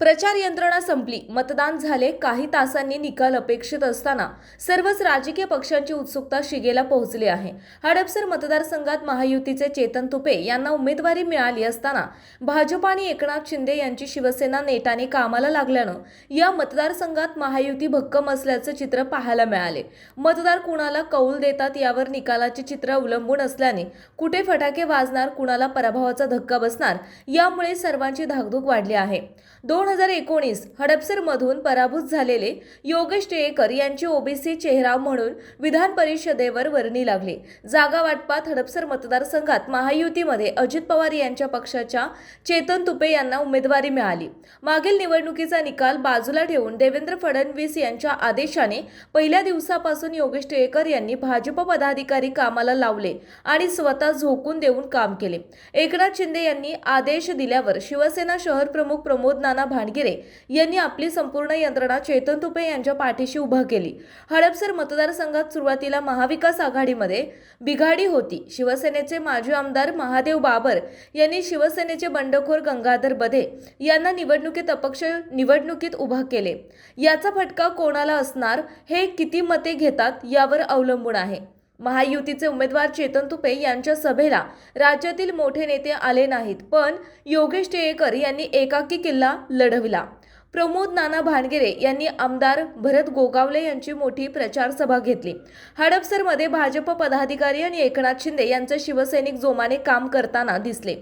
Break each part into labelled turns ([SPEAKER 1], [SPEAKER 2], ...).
[SPEAKER 1] प्रचार यंत्रणा संपली. मतदान झाले. काही तासांनी निकाल अपेक्षित असताना सर्वच राजकीय पक्षांची उत्सुकता शिगेला पोहोचली आहे. हडपसर मतदारसंघात महायुतीचे चेतन तुपे यांना उमेदवारी मिळाली असताना भाजप आणि एकनाथ शिंदे यांची शिवसेना नेटाने कामाला लागल्यानं या मतदारसंघात महायुती भक्कम असल्याचं चित्र पाहायला मिळाले. मतदार कुणाला कौल देतात यावर निकालाचे चित्र अवलंबून असल्याने कुठे फटाके वाजणार कुणाला पराभवाचा धक्का बसणार यामुळे सर्वांची धाकधूक वाढली आहे. दोन हजार एकोणीस हडपसरमधून पराभूत झालेले योगेश टिळेकर यांची ओबीसी चेहरा म्हणून विधान परिषदेवर वर्णी लागली. जागा वाटपात हडपसर मतदारसंघात महायुतीमध्ये अजित पवार यांच्या पक्षाच्या चेतन तुपे यांना उमेदवारी मिळाली. मागील निवडणुकीचा निकाल बाजूला ठेवून देवेंद्र फडणवीस यांच्या आदेशाने पहिल्या दिवसापासून योगेश टिळेकर यांनी भाजप पदाधिकारी कामाला लावले आणि स्वतः झोकून देऊन काम केले. एकनाथ शिंदे यांनी आदेश दिल्यावर शिवसेना शहर प्रमुख प्रमोद नाना भानगिरे यांनी आपली संपूर्ण यंत्रणा चेतन तुपे यांच्या पाठीशी उभा केली. हडपसर मतदारसंघात सुरुवातीला महाविकास आघाडीमध्ये बिघाडी होती. शिवसेनेचे माजी आमदार महादेव बाबर यांनी शिवसेनेचे बंडखोर गंगाधर बधे यांना निवडणुकीत अपक्ष निवडणुकीत उभा केले. याचा फटका कोणाला असणार हे किती मते घेतात यावर अवलंबून आहे. महायुतीचे उमेदवार चेतन तुपे यांच्या सभेला राज्यातील मोठे नेते आले नाहीत पण योगेश टिळेकर यांनी एकाकी किल्ला लढविला. प्रमोद नाना भानगिरे यांनी आमदार भरत गोगावले यांची मोठी प्रचार सभा घेतली. हडपसरमध्ये भाजप पदाधिकारी आणि एकनाथ शिंदे यांचे शिवसैनिक जोमाने काम करताना दिसले.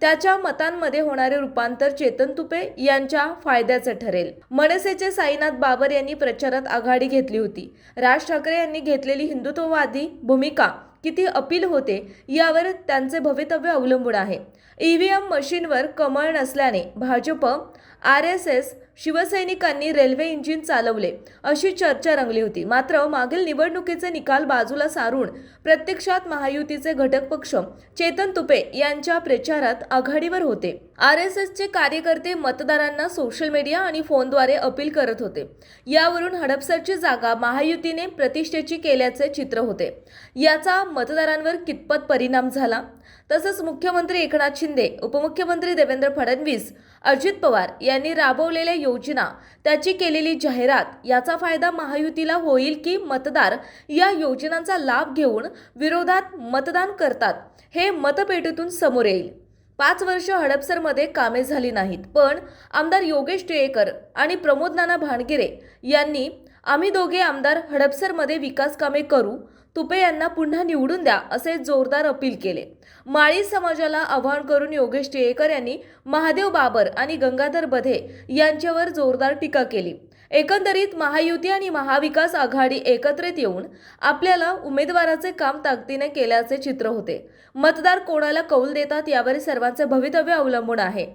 [SPEAKER 1] त्याच्या मतांमध्ये होणारे रूपांतर चेतन तुपे यांच्या फायद्याचं ठरेल. मनसेचे साईनाथ बाबर यांनी प्रचारात आघाडी घेतली होती. राज ठाकरे यांनी घेतलेली हिंदुत्ववादी भूमिका किती अपील होते यावर त्यांचे भवितव्य अवलंबून आहे. ईव्हीएम मशीनवर कमळ नसल्याने भाजप आर एस एस शिवसैनिकांनी रेल्वे इंजिन चालवले अशी चर्चा रंगली होती. मात्र मागील निवडणुकीचे निकाल बाजूला सारून प्रत्यक्षात महायुतीचे घटक पक्ष चेतन तुपे यांच्या प्रचारात आघाडीवर होते. आर एस एसचे कार्यकर्ते मतदारांना सोशल मीडिया आणि फोनद्वारे अपील करत होते. यावरून हडपसरची जागा महायुतीने प्रतिष्ठेची केल्याचे चित्र होते. याचा मतदारांवर कितपत परिणाम झाला? तसंच मुख्यमंत्री एकनाथ शिंदे उपमुख्यमंत्री देवेंद्र फडणवीस अजित पवार यांनी राबवलेल्या योजना त्याची केलेली जाहिरात याचा फायदा महायुतीला होईल की मतदार या योजनांचा लाभ घेऊन विरोधात मतदान करतात हे मतपेटीतून समोर येईल. पाच वर्ष हडपसरमध्ये कामे झाली नाहीत पण आमदार योगेश टिळेकर आणि प्रमोद नाना भानगिरे यांनी आम्ही दोघे आमदार हडपसरमध्ये विकास कामे करू तुपे यांना पुन्हा निवडून द्या असे जोरदार अपील केले. माळी समाजाला आवाहन करून योगेश टिळेकर यांनी महादेव बाबर आणि गंगाधर बधे यांच्यावर जोरदार टीका केली. एकंदरीत महायुती आणि महाविकास आघाडी एकत्रित येऊन आपल्याला उमेदवाराचे काम ताकदीने केल्याचे चित्र होते. मतदार कोणाला कौल देतात यावर सर्वांचे भवितव्य अवलंबून आहे.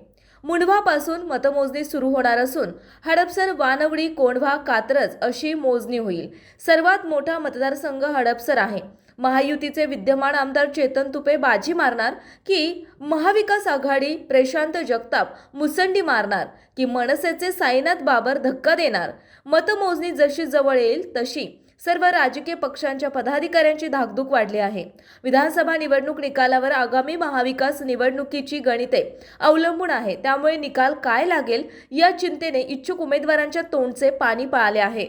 [SPEAKER 1] मुंढवापासून मतमोजणी सुरू होणार असून हडपसर वानवडी कोंढवा कात्रज अशी मोजणी होईल. सर्वात मोठा मतदारसंघ हडपसर आहे. महायुतीचे विद्यमान आमदार चेतन तुपे बाजी मारणार की महाविकास आघाडी प्रशांत जगताप मुसंडी मारणार की मनसेचे साईनाथ बाबर धक्का देणार. मतमोजणी जशी जवळ येईल तशी सर्व राजकीय पक्षांच्या पदाधिकाऱ्यांची धाकधूक वाढली आहे. विधानसभा निवडणूक निकालावर आगामी महाविकास निवडणुकीची गणिते अवलंबून आहे. त्यामुळे निकाल काय लागेल या चिंतेने इच्छुक उमेदवारांच्या तोंडचे पाणी पाळले आहे.